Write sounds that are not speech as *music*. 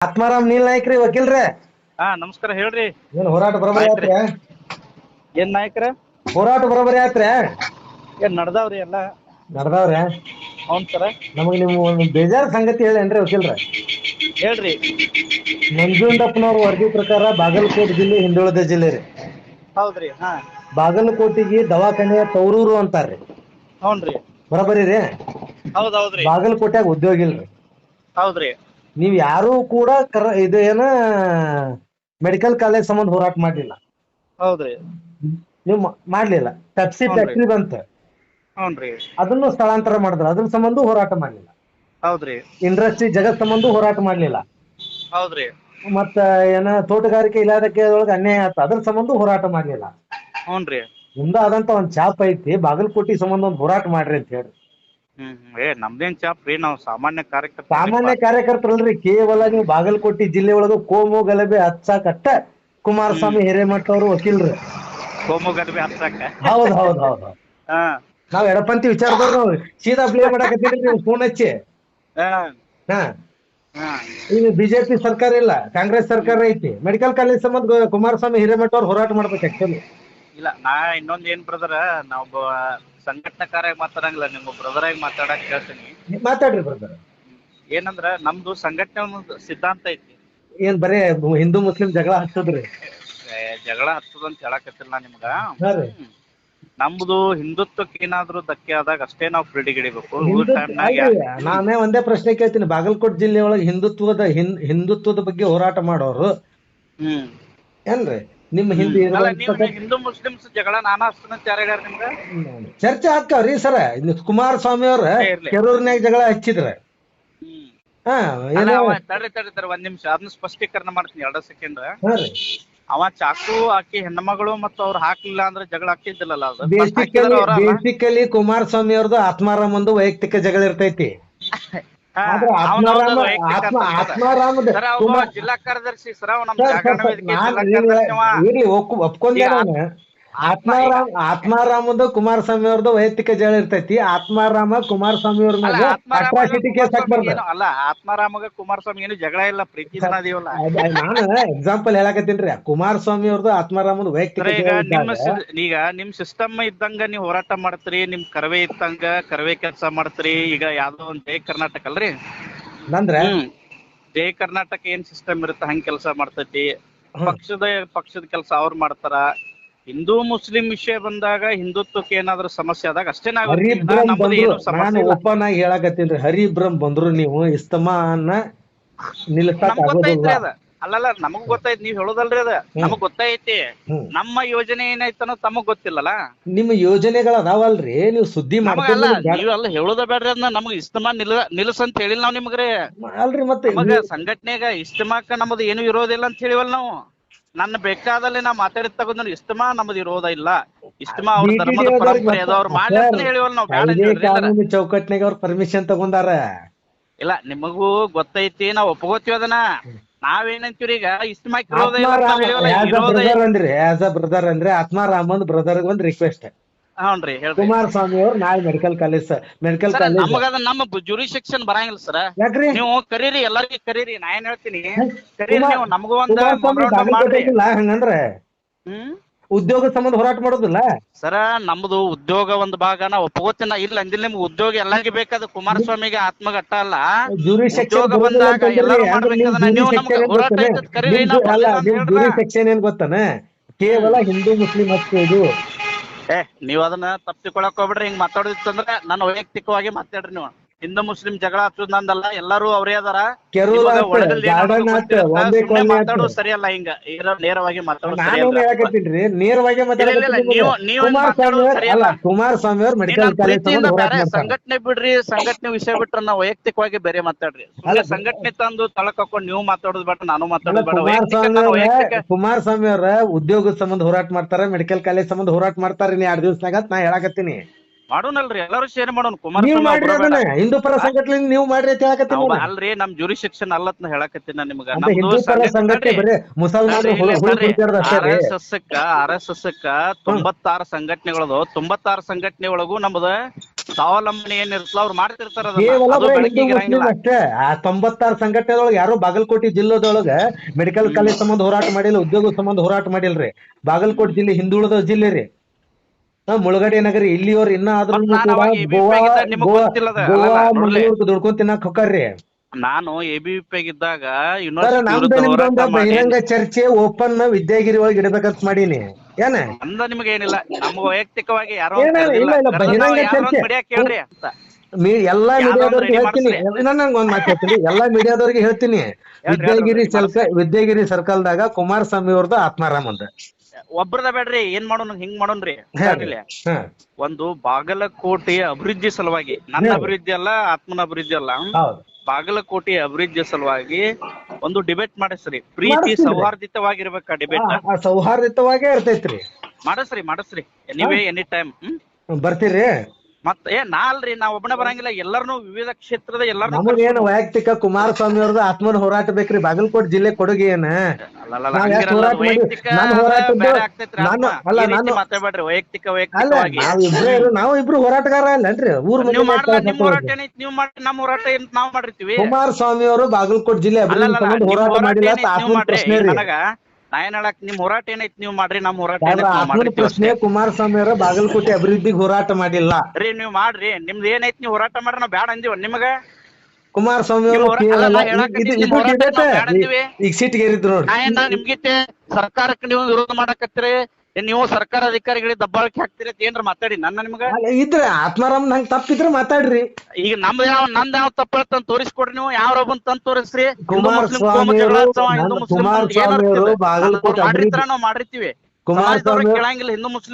ಆತ್ಮಾರಾಮ್ ನೀಲ್ ನಾಯ್ಕ್ರಿ ವಕೀಲ್ರೆ. ಹಾ ನಮಸ್ಕಾರ ಹೇಳ್ರಿ. ಏನ್ ಹೋರಾಟ ಬರೋಬರಿ. ಆತ್ರಿ? ಏನ್ ನಾಯಕರ? ಹೋರಾಟ ಬರೋಬರಿ ಆತ್ರಿ? ಏನ್ ನಡ್ದಾವ್ರಿ ಎಲ್ಲ? ನಡ್ದಾವ್ರಿ? ಹೌನ್ ಸರ. ನಮಗ್ ನಿಮ್ ಒಂದ್ ಬೇಜಾರ್ ಸಂಗತಿ ಹೇಳೇನ್ರಿ ವಕೀಲ್ರೆ? ಹೇಳ್ರಿ. ನಂಜುಂಡಪ್ಪನವ್ರ ವರದಿ ಪ್ರಕಾರ ಬಾಗಲಕೋಟೆ ಜಿಲ್ಲೆ ಹಿಂದುಳಿದ ಜಿಲ್ಲೆ ರೀ. ಹೌದ್ರಿ ಹಾ. ಬಾಗಲಕೋಟಿಗೆ ದವಾಖಾನೆಯ ತೌರೂರು ಅಂತಾರ್ರಿ. ಹೌನ್ರಿ. ಬರೋಬರಿ ರೀ? ಹೌದ್ ಹೌದ್ರಿ. ಬಾಗಲಕೋಟ್ಯಾಗ ಉದ್ಯೋಗ ಇಲ್ರಿ ಹೌದ್ರಿ. ನೀವ್ ಯಾರು ಕೂಡ ಕರ ಇದ ಏನ ಮೆಡಿಕಲ್ ಕಾಲೇಜ್ ಸಂಬಂಧ ಹೋರಾಟ ಮಾಡ್ಲಿಲ್ಲ. ಹೌದ್ರಿ. ನೀವು ಮಾಡ್ಲಿಲ್ಲ. ಪೆಪ್ಸಿ ಹೌದ್ರಿ. ಫ್ಯಾಕ್ಟ್ರಿ ಬಂತ. ಅದನ್ನು ಸ್ಥಳಾಂತರ ಮಾಡಿದ್ರ. ಅದ್ರ ಸಂಬಂಧ ಹೋರಾಟ ಮಾಡ್ಲಿಲ್ಲ. ಹೌದ್ರಿ. ಇಂಡಸ್ಟ್ರಿ ಜಗತ್ ಸಂಬಂಧ ಹೋರಾಟ ಮಾಡ್ಲಿಲ್ಲ. ಹೌದ್ರಿ. ಮತ್ತ ಏನ ತೋಟಗಾರಿಕೆ ಇಲಾಖೆ ಒಳಗೆ ಅನ್ಯಾಯ ಆತ. ಅದ್ರ ಸಂಬಂಧ ಹೋರಾಟ ಮಾಡ್ಲಿಲ್ಲ. ಹೌನ್ರಿ. ಮುಂದ ಆದಂತ ಒಂದ್ ಚಾಪ್ ಐತಿ. ಬಾಗಲಕೋಟಿ ಸಂಬಂಧ ಒಂದ್ ಹೋರಾಟ ಮಾಡ್ರಿ ಅಂತ ಹೇಳಿ ಹ್ಮ್. ಏ ನಮ್ದೇನ್ ಫ್ರೀ ನಾವ್ ಸಾಮಾನ್ಯ ಕಾರ್ಯಕರ್ತ ಸಾಮಾನ್ಯ ಕಾರ್ಯಕರ್ತರಲ್ರಿ. ಕೇವಲ ನೀವು ಬಾಗಲಕೋಟೆ ಜಿಲ್ಲೆ ಒಳಗ ಕೋಮು ಗಲಭೆ ಹಚ್ಚಾಕಟ್ಟ ಕುಮಾರಸ್ವಾಮಿ ಹಿರೇಮಠ ಅವರು ವಕೀಲ್ರಿ. ಕೋಮು ಗಲಭೆ ಹಚ್ಚಾಕ? ಹೌದ್ ಹೌದ್ ಹೌದ್ ಹೌದ್. ಹಾ. ನಾವ್ ಎಡಪಂತಿ ವಿಚಾರದವ್ರು ನಾವು ಸೀದಾ ಪ್ಲೇ ಮಾಡಕತ್ತೀರಿ ನೀವು ಫೋನ್ ಹಚ್ಚಿ. ಹಾ. ಹಾ. ಬಿಜೆಪಿ ಸರ್ಕಾರ ಇಲ್ಲ ಕಾಂಗ್ರೆಸ್ ಸರ್ಕಾರ ಐತಿ. ಮೆಡಿಕಲ್ ಕಾಲೇಜ್ ಸಂಬಂಧ ಕುಮಾರಸ್ವಾಮಿ ಹಿರೇಮಠ ಅವ್ರು ಹೋರಾಟ ಮಾಡ್ಬೇಕು ಆಕ್ಚುಲಿ ಇಲ್ಲ ನಾ ಇನ್ನೊಂದ್ ಏನ್ ಬ್ರದರ ನಾವ್ ಸಂಘಟನಾಕಾರಾಗಿ ಮಾತಾಡಂಗಿಲ್ಲ ನಿಮ್ಮ ಬ್ರದರ್ ಆಗಿ ಮಾತಾಡಕ್ ಹೇಳ್ತೀನಿ ಮಾತಾಡ್ರಿ ಬ್ರದರ್ ಏನಂದ್ರ ನಮ್ದು ಸಂಘಟನೆ ಒಂದು ಸಿದ್ಧಾಂತ ಐತಿ. ಏನ್ ಬರೇ ಹಿಂದೂ ಮುಸ್ಲಿಂ ಜಗಳ ಹಚ್ಚದ್ರಿ ಏ, ಜಗಳ ಹತ್ತದಂತ ಹೇಳಕತ್ತಿಲ್ಲ ನಾ ನಿಮ್ಗ. ಹಾ ರೀ. ನಮ್ದು ಹಿಂದುತ್ವಕ್ಕೆ ಏನಾದ್ರೂ ಧಕ್ಕೆ ಆದಾಗ ಅಷ್ಟೇ ನಾವು ಫ್ರೀಡಿಗಿಡಿಬೇಕು ಅಲ್ರಿ, ನಾನೇ ಒಂದೇ ಪ್ರಶ್ನೆ ಕೇಳ್ತೀನಿ. ಬಾಗಲಕೋಟ್ ಜಿಲ್ಲೆ ಒಳಗೆ ಹಿಂದುತ್ವದ ಹಿಂದುತ್ವದ ಬಗ್ಗೆ ಹೋರಾಟ ಮಾಡೋರು ಹ್ಮ್. ಏನ್ರಿ? ನಿಮ್ಮ ಹಿಂದೆ ಹಿಂದೂ ಮುಸ್ಲಿಮ್ಸ್ ಜಗಳ ನಾನಾ ಹಸ್ತನ ಯಾರ್ಯಾರ ನಿಮ್ಗ? ಚರ್ಚೆ ಆಗ್ತಾವ್ರಿ ಸರ ಕುಮಾರಸ್ವಾಮಿ ಅವ್ರ. ಕೆರೂರ್ನ್ಯಾಗ ಜಗಳ ಹಚ್ಚಿದ್ರ. ತಡ್ರಿ ತಡ್ರಿ ತಡ್ರಿ ಒಂದ್ ನಿಮಿಷ. ಅದನ್ನ ಸ್ಪಷ್ಟೀಕರಣ ಮಾಡ್ತೀನಿ ಎರಡ ಸೆಕೆಂಡ್. ಅವ ಚಾಕು ಆಕಿ ಹೆಣ್ಮಗಳು ಮತ್ತು ಅವ್ರು ಹಾಕ್ಲಿಲ್ಲ ಅಂದ್ರೆ ಜಗಳ ಆಗ್ತಿದ್ದಿಲ್ಲಲ್ಲ ಅದು? ಬೇಸಿಕಲಿ ಕುಮಾರಸ್ವಾಮಿ ಅವ್ರದ್ದು ಆತ್ಮಾರಾಮಂದು ವೈಯಕ್ತಿಕ ಜಗಳ ಇರ್ತೈತಿ. *laughs* ಜಿಲ್ಲಾ ಕಾರ್ಯದರ್ಶಿ ಸರ್ ನಮ್ ಜಾಗರಣ ವೇದಿಕೆ ಜಿಲ್ಲಾ ಕಾರ್ಯದರ್ಶಿ ಇರ್ಲಿ ಒಪ್- ಒಪ್ಕೊಂಡೆ ಈಗ ನಾನು. ಆತ್ಮಾರಾಮ್ ಆತ್ಮಾರಾಮದ ಕುಮಾರಸ್ವಾಮಿ ಅವ್ರದ್ದು ವೈಯಕ್ತಿಕ ಜಗಳ ಇರ್ತೈತಿ. ಆತ್ಮಾರಾಮ ಕುಮಾರಸ್ವಾಮಿ ಅವ್ರ ಮೇಲೆ ಅಟ್ರಾಸಿಟಿ ಕೇಸ್ ಹಾಕ್ಬಾರ್ದು ಏನು ಅಲ್ಲ ಆತ್ಮಾರಾಮಗ ಕುಮಾರಸ್ವಾಮಿ ಏನು ಜಗಳ ಇಲ್ಲ ಪ್ರೀತಿ ಅದ್ ನಾನು ಎಕ್ಸಾಂಪಲ್ ಹೇಳಕತ್ತೀನ್ರಿ ಕುಮಾರಸ್ವಾಮಿ ಅವ್ರದ್ದು ಆತ್ಮಾರಾಮದ ವೈಯಕ್ತಿಕ ಈಗ ನಿಮ್ಮ ಈಗ ನಿಮ್ ಸಿಸ್ಟಮ್ ಇದ್ದಂಗ ನೀವು ಹೋರಾಟ ಮಾಡ್ತೀರಿ ನಿಮ್ ಕರವೇ ಇದ್ದಂಗ ಕರವೇ ಕೆಲಸ ಮಾಡ್ತೀರಿ ಈಗ ಯಾವ್ದೋ ಒಂದ್ ಜೈ ಕರ್ನಾಟಕ ಅಲ್ರಿ? ನಂದ್ರೆ? ಜಯ ಜೈ ಕರ್ನಾಟಕ ಏನ್ ಸಿಸ್ಟಮ್ ಇರುತ್ತೆ ಹಂಗ ಕೆಲಸ ಮಾಡ್ತೈತಿ. ಪಕ್ಷದ ಪಕ್ಷದ ಕೆಲಸ ಅವ್ರು ಮಾಡ್ತಾರ. ಹಿಂದೂ ಮುಸ್ಲಿಂ ವಿಷಯ ಬಂದಾಗ ಹಿಂದುತ್ವಕ್ಕೆ ಏನಾದ್ರೂ ಸಮಸ್ಯೆ ಆದಾಗ ಅಷ್ಟೇ ನಾನು ಓಪನ್ ಆಗಿ ಹೇಳಕತ್ತೀನ್ರಿ ಹರಿಬ್ರಹ್ಮ್ ಬಂದ್ರು ನೀವು ಇಸ್ತಮಾನ ಅಲ್ಲಲ್ಲ ನಮಗ್ ಗೊತ್ತೈತಿ. ನೀವ್ ಹೇಳೋದಲ್ರಿ ಅದ. ನಮಗ್ ಗೊತ್ತೈತಿ. ನಮ್ಮ ಯೋಜನೆ ಏನೈತನೋ ತಮಗ್ ಗೊತ್ತಿಲ್ಲಲ್ಲ? ನಿಮ್ಮ ಯೋಜನೆಗಳ ಅದಾವಲ್ರಿ ನೀವು ಸುದ್ದಿ ನೀವೆಲ್ಲ ಹೇಳೋದ ಬೇಡ್ರಿ ಅದನ್ನ ನಮಗ್ ಇಸ್ತಮಾ ನಿಲ್ ನಿಲ್ಸ ಅಂತ ಹೇಳಿಲ್ಲ ನಾವ್ ನಿಮ್ಗ್ರಿ. ಅಲ್ರಿ ಮತ್ತೆ ಸಂಘಟನೆಗ ಇಸ್ತಮಾಕ ನಮ್ದು ಏನು ಇರೋದಿಲ್ಲ ಅಂತ ಹೇಳಿವಲ್ ನಾವು. ನನ್ನ ಬೇಕಾದಲ್ಲಿ ನಾ ಮಾತಾಡಿದ ತಗೊಂಡ್ ಇಸ್ತಮಾ ನಮ್ದು ಇರೋದ ಇಲ್ಲ. ಇಸ್ತಮಾ ಅವ್ರ ಧರ್ಮದ ಪರಂಪರೆ ಅದು ಅವ್ರು ಮಾಡಿ ಅಂತ ಹೇಳಿವಲ್ಲ ನಾವು ಬ್ಯಾಡ ಅಂತ ಹೇಳ್ರಿ. ಕಾನೂನು ಚೌಕಟ್ನಾಗ ಅವ್ರ ಪರ್ಮಿಷನ್ ತಗೊಂಡಾರ. ಇಲ್ಲ ನಿಮಗೂ ಗೊತ್ತೈತಿ ನಾವ್ ಒಪ್ಕೋತೀವಿ ಅದನ್ನ. ನಾವೇನಂತೀವ್ರಿ ಈಗ? ಇಷ್ಟಮಾ ವಿರೋಧ ಇಲ್ಲ ಅಂತ ನಾವ್ ಹೇಳಿವಲ್ಲ, ಆಸ್ ಅ ಬ್ರದರ್ ಅಂದ್ರೆ ಆಸ್ ಅ ಬ್ರದರ್ ಅಂದ್ರೆ ಆತ್ಮಾರಾಮನ್ ಬ್ರದರ್ ಒಂದ್ ರಿಕ್ವೆಸ್ಟ್ ಹ್ಞೂನ್ರಿ ಹೇಳ್ರಿ. ಕುಮಾರಸ್ವಾಮಿ ಅವ್ರು ನಾಳೆ medical college medical sir college ನಮಗ ಅದ ನಮ್ಮ ಜುರಿ ಸೆಕ್ಷನ್ ಬರಂಗಿಲ್ಲ ಸರ್. ಯಾಕ್ರಿ? ನೀವು ಕರೀರಿ ಎಲ್ಲರಿಗೂ ಕರೀರಿ ನಾ ಏನ್ ಹೇಳ್ತೀನಿ? ಕರೀರಿ ಕುಮಾರ್- ನೀವು ನಮಗೂ ಒಂದ್ ಕುಮಾರಸ್ವಾಮಿ memorandum ಮಾಡ್ರಿ. ಹಂಗಂದ್ರ? ಹ್ಮ್? ಉದ್ಯೋಗ ಸಂಬಂಧ ಹೋರಾಟ ಮಾಡೋದಿಲ್ಲ? ಸರ ನಮ್ದು ಉದ್ಯೋಗ ಒಂದ್ ಭಾಗ ನಾ ಒಪ್ಕೋತೀನ ಇಲ್ಲ ಅಂದಿಲ್ಲ ನಿಮ್ಗೆ ಉದ್ಯೋಗ ಎಲ್ಲರಿಗೂ ಬೇಕಾದ ಕುಮಾರಸ್ವಾಮಿಗೆ ಆತ್ಮಗಟ್ಟ ಅಲ್ಲ. ಜೂರಿ ಸೆಕ್ಷನ್ ಉದ್ಯೋಗ ಬಂದಾಗ ಎಲ್ಲರೂ ಮಾಡ್ಬೇಕಂದ್ರೆ ನೀವು ನಮ್ಗೆ ಹೋರಾಟ ಐತದ್ ಕರೀರಿ ಅಲ್ಲ ಬರ್ಲಿಲ್ಲ ಅಂತ. ಸೆಕ್ಷನ್ ಏನ್ ಗೊತ್ತಾನ? ಕೇವಲ ಹಿಂದೂ ಮುಸ್ಲಿಂ ಹಚ್ಚೋದು ಏ ನೀವ್ ಅದನ್ನ ತಪ್ಪಿಕೊಳಕ್ ಹೋಗ್ಬಿಡ್ರಿ. ಹಿಂಗ್ ಮಾತಾಡೋದಿತ್ತಂದ್ರ ನನ್ನ ವೈಯಕ್ತಿಕವಾಗಿ ಮಾತಾಡ್ರಿ ನೀವು. ಹಿಂದೂ ಮುಸ್ಲಿಂ ಜಗಳ ಹಚ್ಚೋದ್ ನಂದಲ್ಲ ಎಲ್ಲರೂ ಅವರೇ ಅದಾರ. ಕೆರೂರ್ ನಿಮಗ ಆತ್, ಒಳಗಲ್ಲಿ ಏನೋ ಗಾರ್ಡನ್ ಆತ್, ಗೊತ್ತಿರುತ್ತ, ಒಂದೇ ಸುಮ್ನೆ ಕಾಲನಿ ಆತ್. ಮಾತಾಡೋದು ಸರಿಯಲ್ಲ ಹಿಂಗ. ಇರೋ ನೇರವಾಗಿ ಮಾತಾಡೋದು ನಾನು ಸರಿಯಲ್ಲ. ಹೇಳಕತ್ತೀನ್ರಿ ನೇರವಾಗಿ ಇಲ್ಲ, ಇಲ್ಲ, ಮಾತಾಡಕತ್ತೀನಿ ನೀವು- ನೀವು ಕುಮಾರಸ್ವಾಮಿ ಮಾತಾಡೋದು ಅವ್ರ ಸರಿಯಲ್ಲ. ಅಲ್ಲ ಕುಮಾರಸ್ವಾಮಿ ಅವ್ರ ಮೆಡಿಕಲ್ ನಮ್ ಕಾಲೇಜ್ ಪ್ರೀತಿಯಿಂದ ಬೇರೆ ಸಂಘಟನೆ ಬಿಡ್ರಿ ಸಂಘಟನೆ ವಿಷಯ ಬಿಟ್ರ ನಾವು ವೈಯಕ್ತಿಕವಾಗಿ ಬೇರೆ ಮಾತಾಡ್ರಿ. ಸುಮ್ನೆ ಅಲ್ಲ, ಸಂಘಟನೆ ತಂದು ತಳಕ್ ಹಾಕೊಂಡು ನೀವು ಮಾತಾಡೋದು ಬೇಡ ನಾನು ಮಾತಾಡೋದು ಬೇಡ. ವೈಯಕ್ತಿಕ ಕುಮಾರಸ್ವಾಮಿ ನಾನು ಅವ್ರ ವೈಯಕ್ತಿಕ ಕುಮಾರಸ್ವಾಮಿ ಅವ್ರ ಉದ್ಯೋಗದ ಸಂಬಂಧ ಹೋರಾಟ ಮಾಡ್ತಾರ ಮೆಡಿಕಲ್ ಕಾಲೇಜ್ ಸಂಬಂಧ ಹೋರಾಟ ಮಾಡ್ತಾರ ಇನ್ ಎರಡ್ ದಿವಸನಾಗ ಅಂತ ನಾ ಹೇಳಕತ್ತೀನಿ. ಮಾಡೋಣಲ್ರಿ ಎಲ್ಲರೂ ಸೇರಿ ಮಾಡೋಣ ನೀವ್ ಕುಮಾರಸ್ವಾಮಿ ಮಾಡ್ರಿ. ಹಿಂದೂ ಪರ ಸಂಘಟನೆ ನೀವು ಮಾಡ್ರಿ ಅಂತ ಹೇಳಕತ್ತೀನಿ. ಅಲ್ರಿ ನಮ್ ಜುರಿ ಶಿಕ್ಷಣ ಅಲ್ಲತ್ನ ಹೇಳಕತ್ತೀನಿ ನಾನು ನಿಮ್ಗ. ಅಂತ ಹಿಂದೂ ಪರ ಸಂಘಟನೆ ಸಂಘಟನೆ ಮುಸಲ್ಮಾನರು ಹುಳು ಹುಳು ಕುಡಿತಾರ್ದು ಅಷ್ಟೇ ಆರ್ ರೀ S S R S S ತೊಂಬತ್ತಾರು ಸಂಘಟನೆಗಳದು ತೊಂಬತ್ತಾರು ಸಂಘಟನೆ ಒಳಗೂ ನಮ್ದ ಸ್ವಾವಲಂಬನೆ ಏನಿರ್ತಲ್ಲ ಅವ್ರು ಮಾಡ್ತಿರ್ತಾರ ಅದನ್ನ. ಕೇವಲ ಅದು ಬರೀ ಬೆಳಕಿಗೆ ಹಿಂದೂ ಮುಸ್ಲಿಂ ಇರಂಗಿಲ್ಲ ಅಷ್ಟೇ. ಆ ತೊಂಬತ್ತಾರು ಸಂಘಟನೆದೊಳಗೆ ಯಾರು ಬಾಗಲಕೋಟೆ ಜಿಲ್ಲೆದೊಳಗ ಮೆಡಿಕಲ್ ಕಾಲೇಜ್ ಸಂಬಂಧ ಹೋರಾಟ ಮಾಡಿಲ್ಲ ಉದ್ಯೋಗ ಸಂಬಂಧ ಹೋರಾಟ ಮಾಡಿಲ್ರಿ. ಬಾಗಲಕೋಟೆ ಜಿಲ್ಲೆ ಹಿಂದುಳಿದ ಜಿಲ್ಲೆ ರೀ. ಮುಳುಗಡೆ ನಗರ ಇಲ್ಲಿಯವ್ರು ಇನ್ನ ಆದ್ರೂ ಮತ್ತ್ ನಾನ್ ಕೂಡ ಅವಾಗ ABP ಗೋವಾ ಆಗಿದ್ದಾಗ ನಿಮಗ್ ಗೋವಾ ಗೊತ್ತಿಲ್ಲದ? ಗೋವಾ ಅಲ್ಲಲ್ಲ, ನೋಡ್ಲಿ. ಮಂಗಳೂರು ದುಡ್ಕೊಂಡ್ ತಿನ್ನಕ್ ಹೊಕ್ಕಾರ್ರಿ. ನಾನು ಎ ಬಿ ಪಿ ಇದ್ದಾಗ ಸರ್ ಯೂನಿವರ್ಸಿಟಿ ನಮ್ದು ವಿರುದ್ಧ ನಿಮ್ದೊಂದು ಹೋರಾಟ ಮಾಡಿ. ಬಹಿರಂಗ ಚರ್ಚೆ ಓಪನ್ ವಿದ್ಯಾಗಿರಿ ಒಳಗೆ ಇಡಬೇಕಂತ ಮಾಡೀನಿ. ಏನ? ಅಂದ ನಿಮ್ಗೆ ಏನಿಲ್ಲ. ನಮ್ಗೆ ವೈಯಕ್ತಿಕವಾಗಿ ಯಾರೋ ಇಲ್ಲ, ಇಲ್ಲ, ಇಲ್ಲ, ಬಹಿರಂಗ ಚರ್ಚೆ. ಕೇಳ್ರಿ ಅಂತ. ಮೀ ಎಲ್ಲಾ ಮೀಡಿಯಾದವ್ರಿಗೆ ready ಹೇಳ್ತೀನಿ. ಮಾಡ್ಸ್ರಿ. ನಾನು ಒಂದ್ ಮಾತು ಹೇಳ್ತೀನಿ. ಎಲ್ಲಾ ಮೀಡಿಯಾದವ್ರಿಗೆ ಹೇಳ್ತೀನಿ. ವಿದ್ಯಾಗಿರಿ ಸರ್ಕ ವಿದ್ಯಾಗಿರಿ ಸರ್ಕಲ್ದಾಗ ಕುಮಾರಸ್ವಾಮಿ ಅವ್ರದ್ದು ಆತ್ಮಾರಾಮ್ ಅಂತ ಒಬ್ರದ ಬೇಡ್ರಿ ಏನ್ ಮಾಡೋಣ ಹಿಂಗ್ ಮಾಡೋಣ್ರಿ ಒಂದು ಬಾಗಲಕೋಟೆ ಅಭಿವೃದ್ಧಿ ಸಲುವಾಗಿ ನನ್ನ. ಅಭಿವೃದ್ಧಿ ಅಲ್ಲ ಆತ್ಮನ ಅಭಿವೃದ್ಧಿ ಅಲ್ಲ ಬಾಗಲಕೋಟೆ ಅಭಿವೃದ್ಧಿ ಸಲುವಾಗಿ ಒಂದು ಡಿಬೇಟ್ ಮಾಡಿಸ್ರಿ. ಪ್ರೀತಿ ಸೌಹಾರ್ದಿತವಾಗಿರ್ಬೇಕಾ ಡಿಬೇಟ್ ಸೌಹಾರ್ದಿತವಾಗೇ ಇರ್ತೈತ್ರಿ. ಮಾಡಸ್ರಿ ಮಾಡಸ್ರಿ. ಎನಿವೇ ಎನಿ ಟೈಮ್ ಬರ್ತೀರಿ. ಮತ್ತ ಏ ನಾ ಅಲ್ರಿ ನಾ ಒಬ್ಬನೇ ಬರಂಗಿಲ್ಲ. ಎಲ್ಲಾರ್ನು ವಿವಿಧ ಕ್ಷೇತ್ರದ ಎಲ್ಲರೂ ಏನು ವೈಯಕ್ತಿಕ ಕುಮಾರಸ್ವಾಮಿ ಅವ್ರದ್ದು ಆತ್ಮನ ಹೋರಾಟ ಬೇಕ್ರಿ ಬಾಗಲಕೋಟೆ ಜಿಲ್ಲೆ ಕೊಡುಗೆ ಏನ? ವೈಯಕ್ತಿಕ ನಾವ್ ಇಬ್ರೇ ಹೋರಾಟಗಾರ ಅಲ್ಲನ್ರಿ ಊರ್ ನೀವು ಮಂದಿ ಹೋರಾಟ ನೀವು ಮಾಡಿರ್ತೀವಿ. ಕುಮಾರಸ್ವಾಮಿ ಅವರು ಬಾಗಲಕೋಟೆ ಜಿಲ್ಲೆ ನಿಮ್ ಹೋರಾಟ ಮಾಡಿಲ್ಲ ಪ್ರಶ್ನೆ ನಾ ಏನ್ ಹೇಳಕ್ ನಿಮ್ ಹೋರಾಟ ಏನೈತಿ ನೀವು ಮಾಡ್ರಿ. ನಮ್ ಹೋರಾಟ ಪ್ರಶ್ನೆ ಕುಮಾರಸ್ವಾಮಿ ಅವರ ಬಾಗಲಕೋಟೆ ಅಭಿವೃದ್ಧಿಗೆ ಹೋರಾಟ ಮಾಡಿಲ್ಲ. ರೀ ನೀವ್ ಮಾಡ್ರಿ. ನಿಮ್ದು ಏನೈತಿ ನೀವು ಹೋರಾಟ ಮಾಡ್ರಿ. ನಾವ್ ಬ್ಯಾಡ ಅಂದಿವ ನಿಮಗ? ಕುಮಾರಸ್ವಾಮಿ ಸ್ವಾಮಿ ಅವರು. ಈಗ ಸಿಟ್ಟಿಗೇರಿದ್ರು ಏರಿದ್ರು ನೋಡಿ ನಿಮ್ಗಿತ್ತೆ ಸರ್ಕಾರಕ್ಕೆ ನೀವು ವಿರೋಧ ಮಾಡಕತ್ತೀರಿ. ನೀವು ಸರ್ಕಾರ ಅಧಿಕಾರಿಗಳಿಗೆ ದಬ್ಬಾಳಿಕೆ ಹಾಕ್ತೀರಿ ಅಂತ ಏನ್ರ ಮಾತಾಡಿ ನನ್ನ ನಿಮ್ಗ? ಇದ್ರ ಆತ್ಮಾರಾಮ್ ನಂಗೆ ತಪ್ಪಿದ್ರೆ ಮಾತಾಡ್ರಿ. ಈಗ ನಮ್ದು ಯಾವ ನಂದ್ ಯಾವ ತಪ್ಪ ತೋರಿಸ್ಕೊಡ್ರಿ ನೀವು? ಯಾವ ಒಬ್ಬನ್ ತಂದ್ ತೋರಿಸ್ರಿ? ಕುಮಾರಸ್ವಾಮಿ ಮಾಡಿರ್ತಾರ ನಾವು ಮಾಡಿರ್ತೀವಿ. ಕುಮಾರಸ್ವಾಮಿ ಕೇಳಂಗಿಲ್ಲ ಹಿಂದೂ ಮುಸ್ಲಿಂ